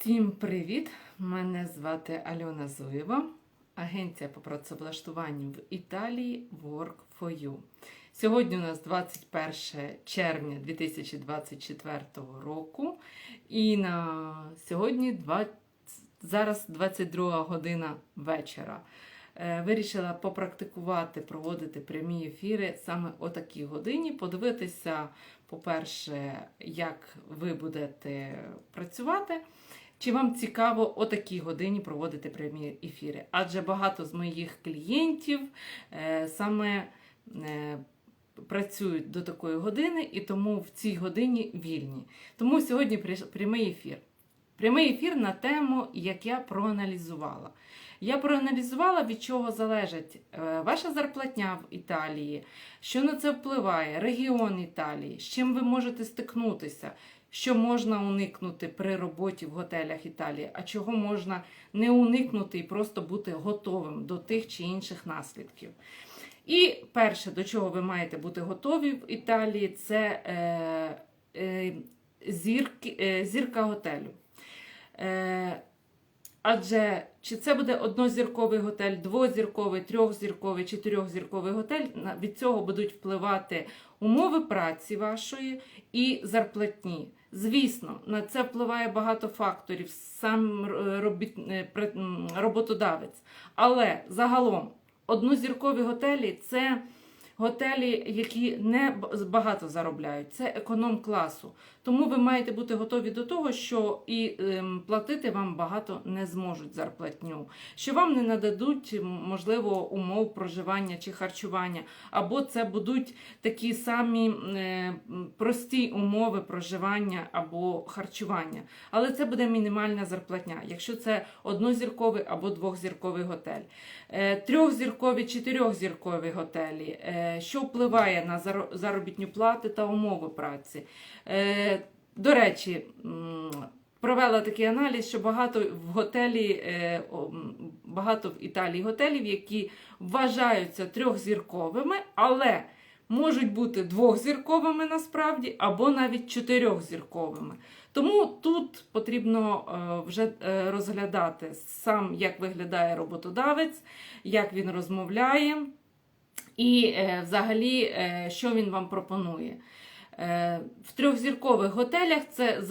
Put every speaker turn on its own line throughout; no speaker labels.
Всім привіт! Мене звати Альона Зуєва, агенція по працевлаштуванню в Італії Work for You. Сьогодні у нас 21 червня 2024 року, і на сьогодні 20, зараз 22 година вечора. Е, Вирішила попрактикувати, проводити прямі ефіри саме о такій годині, подивитися, по-перше, як ви будете працювати. Чи вам цікаво о такій годині проводити прямі ефіри? Адже багато з моїх клієнтів е, саме е, працюють до такої години, і тому в цій годині вільні. Тому сьогодні прямий ефір. Прямий ефір на тему, як я проаналізувала. Я проаналізувала, від чого залежить е, ваша зарплатня в Італії, що на це впливає, регіон Італії, з чим ви можете стикнутися, що можна уникнути при роботі в готелях Італії, а чого можна не уникнути і просто бути готовим до тих чи інших наслідків. І перше, до чого ви маєте бути готові в Італії, це е, е, зірки, е, зірка готелю. Е, адже чи це буде однозірковий готель, двозірковий, трьохзірковий, чотирьохзірковий готель, від цього будуть впливати умови праці вашої і зарплатні. Звісно, на це впливає багато факторів, сам робіт, е, роботодавець. Але загалом однозіркові готелі це готелі, які не багато заробляють, це економ класу. Тому ви маєте бути готові до того, що і ем, платити вам багато не зможуть зарплатню, що вам не нададуть, можливо, умов проживання чи харчування, або це будуть такі самі е, прості умови проживання або харчування. Але це буде мінімальна зарплатня, якщо це однозірковий або двохзірковий готель. Е, Трьохзіркові, чотирьохзіркові готелі, е, що впливає на заро- заробітну плату та умови праці. До речі, провела такий аналіз, що багато в готелі, е, багато в Італії готелів, які вважаються трьохзірковими, але можуть бути двохзірковими насправді, або навіть чотирьохзірковими. Тому тут потрібно е, вже е, розглядати сам, як виглядає роботодавець, як він розмовляє, і взагалі, що він вам пропонує. Е, В трьохзіркових готелях це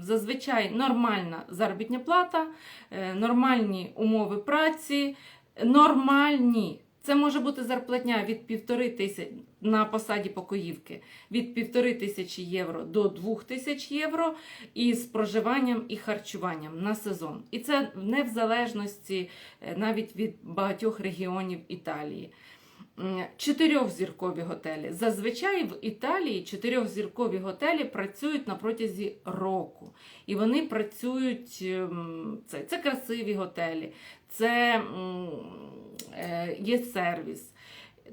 зазвичай нормальна заробітня плата, е, нормальні умови праці, нормальні. Це може бути зарплатня від півтори тисяч на посаді покоївки від півтори тисячі євро до двох тисяч євро із проживанням і харчуванням на сезон. І це не в залежності е, навіть від багатьох регіонів Італії. Чотирьохзіркові готелі. Зазвичай в Італії чотирьохзіркові готелі працюють на протязі року. І вони працюють, ем, це, це красиві готелі, це е, є сервіс.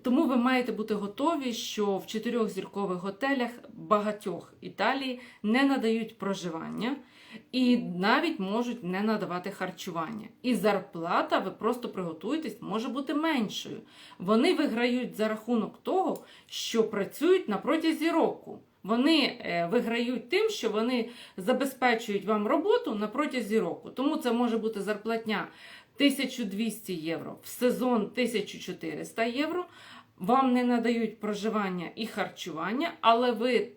Тому ви маєте бути готові, що в чотирьохзіркових готелях багатьох Італії не надають проживання і навіть можуть не надавати харчування. І зарплата, ви просто приготуєтесь, може бути меншою. Вони виграють за рахунок того, що працюють на протязі року. Вони е, виграють тим, що вони забезпечують вам роботу на протязі року. Тому це може бути зарплатня 1200 євро, в сезон 1400 євро. Вам не надають проживання і харчування, але ви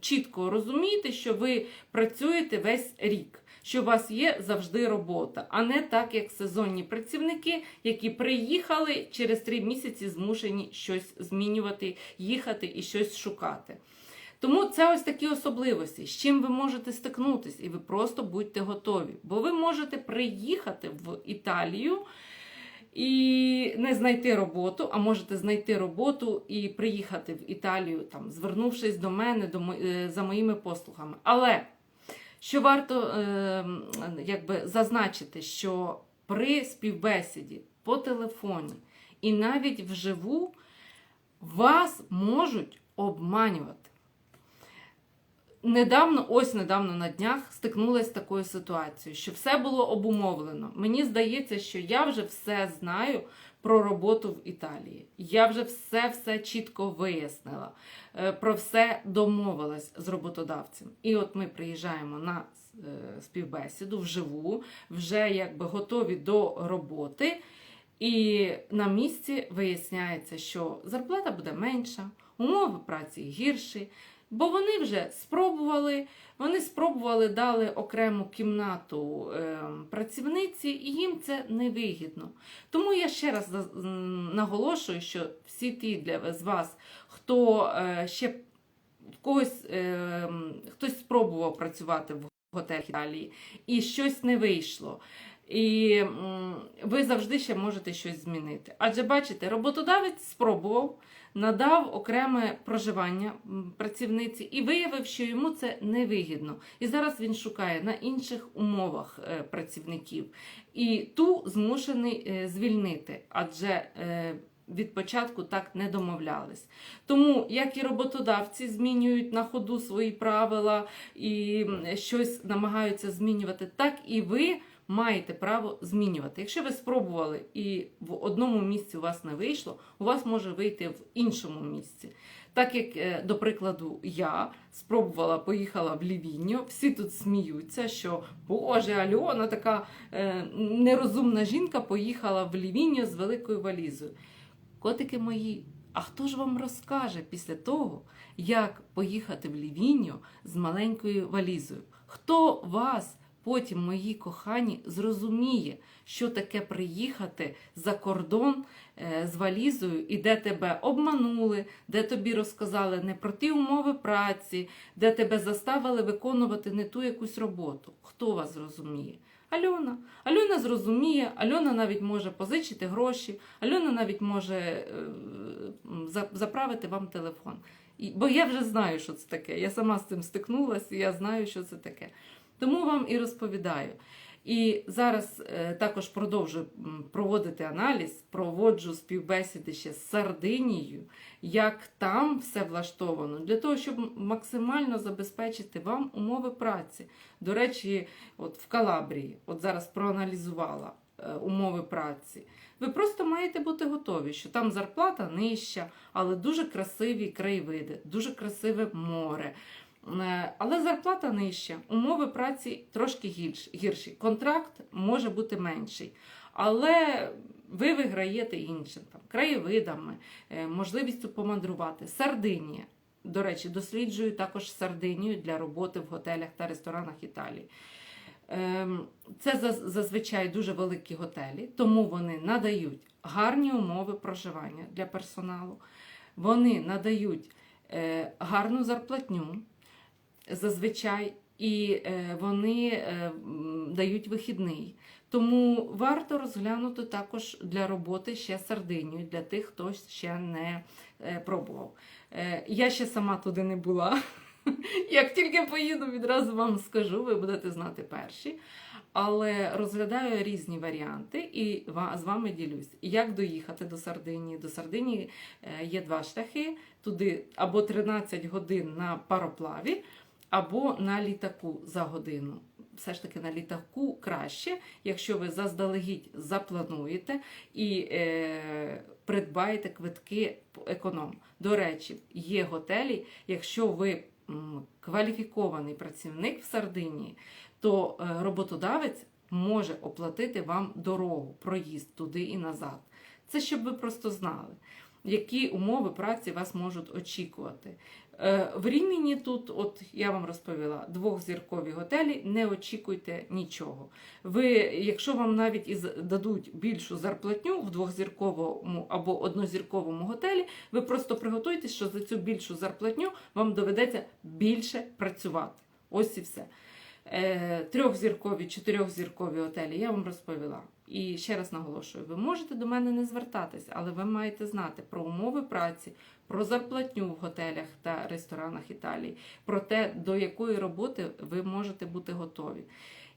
чітко розумієте, що ви працюєте весь рік, що у вас є завжди робота, а не так, як сезонні працівники, які приїхали через три місяці змушені щось змінювати, їхати і щось шукати. Тому це ось такі особливості, з чим ви можете стикнутися, і ви просто будьте готові. Бо ви можете приїхати в Італію і не знайти роботу, а можете знайти роботу і приїхати в Італію, там, звернувшись до мене до, е, за моїми послугами. Але що варто е, якби, зазначити, що при співбесіді по телефоні і навіть вживу вас можуть обманювати. Недавно, ось недавно на днях стикнулася з такою ситуацією, що все було обумовлено. Мені здається, що я вже все знаю про роботу в Італії. Я вже все все чітко вияснила, е, про все домовилась з роботодавцем. І от ми приїжджаємо на е, співбесіду вживу, вже якби готові до роботи. І на місці виясняється, що зарплата буде менша, умови праці гірші, бо вони вже спробували, вони спробували дали окрему кімнату е, працівниці, і їм це невигідно. Тому я ще раз наголошую, що всі ті для з вас, хто е, ще когось е, хтось спробував працювати в готелі Італії і щось не вийшло. І ви завжди ще можете щось змінити. Адже бачите, роботодавець спробував, надав окреме проживання працівниці і виявив, що йому це невигідно. І зараз він шукає на інших умовах е, працівників. І ту змушений е, звільнити, адже е, від початку так не домовлялись. Тому як і роботодавці змінюють на ходу свої правила і щось намагаються змінювати, так і ви маєте право змінювати. Якщо ви спробували і в одному місці у вас не вийшло, у вас може вийти в іншому місці. Так як, е, до прикладу, я спробувала, поїхала в Лівіньо, всі тут сміються, що Боже, Альона, така е, нерозумна жінка, поїхала в Лівіньо з великою валізою. Котики мої, а хто ж вам розкаже після того, як поїхати в Лівіньо з маленькою валізою? Хто вас потім, мої кохані, зрозуміє, що таке приїхати за кордон е, з валізою, і де тебе обманули, де тобі розказали не про ті умови праці, де тебе заставили виконувати не ту якусь роботу? Хто вас зрозуміє? Альона. Альона зрозуміє, Альона навіть може позичити гроші, Альона навіть може е, заправити вам телефон. Бо я вже знаю, що це таке. Я сама з цим стикнулася, і я знаю, що це таке. Тому вам і розповідаю. І зараз е, також продовжую проводити аналіз, проводжу співбесіди ще з Сардинією, як там все влаштовано, для того, щоб максимально забезпечити вам умови праці. До речі, от в Калабрії, от зараз проаналізувала е, умови праці. Ви просто маєте бути готові, що там зарплата нижча, але дуже красиві краєвиди, дуже красиве море. Е, Але зарплата нижча, умови праці трошки гірш- гірші. Контракт може бути менший. Але ви виграєте іншим там, краєвидами, е, можливістю помандрувати. Сардинія. До речі, досліджую також Сардинію для роботи в готелях та ресторанах Італії. Ем, Це зазвичай дуже великі готелі, тому вони надають гарні умови проживання для персоналу. Вони надають е, гарну зарплатню зазвичай, і е, вони е, дають вихідний. Тому варто розглянути також для роботи ще Сардинію, для тих, хто ще не е, пробував. Я ще сама туди не була. Як тільки поїду, відразу вам скажу, ви будете знати перші. Але розглядаю різні варіанти і з вами ділюсь. Як доїхати до Сардинії? До Сардинії є два шляхи: туди або 13 годин на пароплаві, або на літаку за годину. Все ж таки на літаку краще, якщо ви заздалегідь заплануєте і е, придбаєте квитки економ. До речі, є готелі, якщо ви кваліфікований працівник в Сардинії, то е, роботодавець може оплатити вам дорогу, проїзд туди і назад. Це щоб ви просто знали, які умови праці вас можуть очікувати. Е, В Рімені тут, от я вам розповіла, двохзіркові готелі, не очікуйте нічого. Ви, якщо вам навіть і дадуть більшу зарплатню в двохзірковому або однозірковому готелі, ви просто приготуйтесь, що за цю більшу зарплатню вам доведеться більше працювати. Ось і все. Е, Трьохзіркові, чотирьохзіркові готелі я вам розповіла. І ще раз наголошую: ви можете до мене не звертатись, але ви маєте знати про умови праці, про зарплатню в готелях та ресторанах Італії, про те, до якої роботи ви можете бути готові.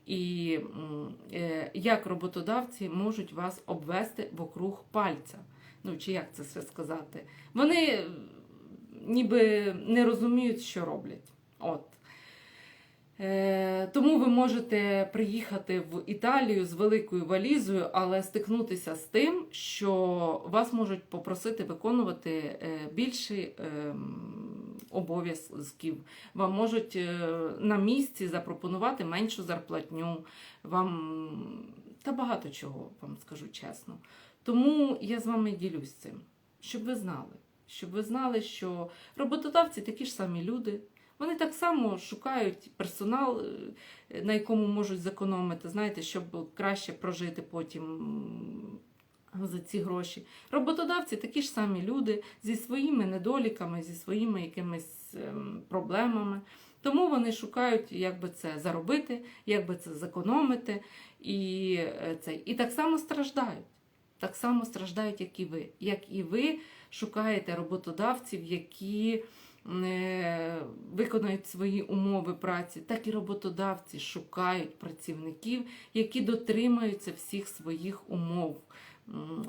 І е, як роботодавці можуть вас обвести вокруг пальця. Ну, чи як це все сказати? Вони ніби не розуміють, що роблять. От. Е, Тому ви можете приїхати в Італію з великою валізою, але стикнутися з тим, що вас можуть попросити виконувати е, більші ем, обов'язків. Вам можуть е, на місці запропонувати меншу зарплатню. Вам та багато чого вам скажу чесно. Тому я з вами ділюсь цим, щоб ви знали. Щоб ви знали, що роботодавці такі ж самі люди. Вони так само шукають персонал, е, на якому можуть зекономити, знаєте, щоб краще прожити потім за ці гроші. Роботодавці такі ж самі люди зі своїми недоліками, зі своїми якимись ем, проблемами. Тому вони шукають, як би це заробити, як би це зекономити, і, е, це, і так само страждають. Так само страждають, як і ви. Як і ви шукаєте роботодавців, які виконають свої умови праці, так і роботодавці шукають працівників, які дотримаються всіх своїх умов,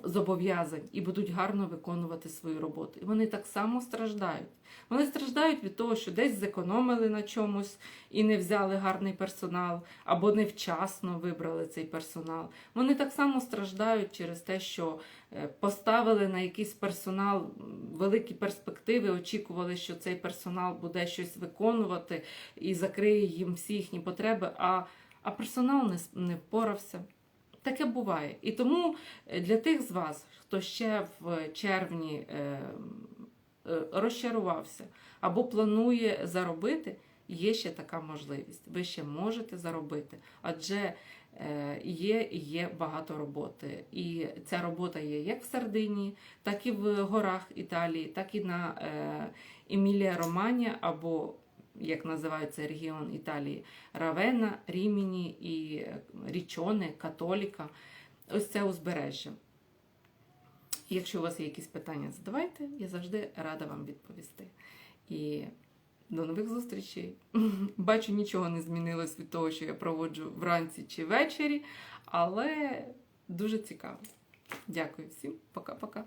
зобов'язань і будуть гарно виконувати свою роботу. І вони так само страждають. Вони страждають від того, що десь зекономили на чомусь і не взяли гарний персонал, або невчасно вибрали цей персонал. Вони так само страждають через те, що е, поставили на якийсь персонал великі перспективи, очікували, що цей персонал буде щось виконувати і закриє їм всі їхні потреби, а, а персонал не, не впорався. Таке буває. І тому е, для тих з вас, хто ще в червні е, е, розчарувався або планує заробити, є ще така можливість. Ви ще можете заробити, адже є є багато роботи. І ця робота є як в Сардинії, так і в горах Італії, так і на Емілія Романія або як називається регіон Італії, Равена, Ріміні і е, Річоне, Католіка. Ось це узбережжя. Якщо у вас є якісь питання, задавайте, я завжди рада вам відповісти. І до нових зустрічей. Бачу, нічого не змінилось від того, що я проводжу вранці чи ввечері, але дуже цікаво. Дякую всім, пока-пока.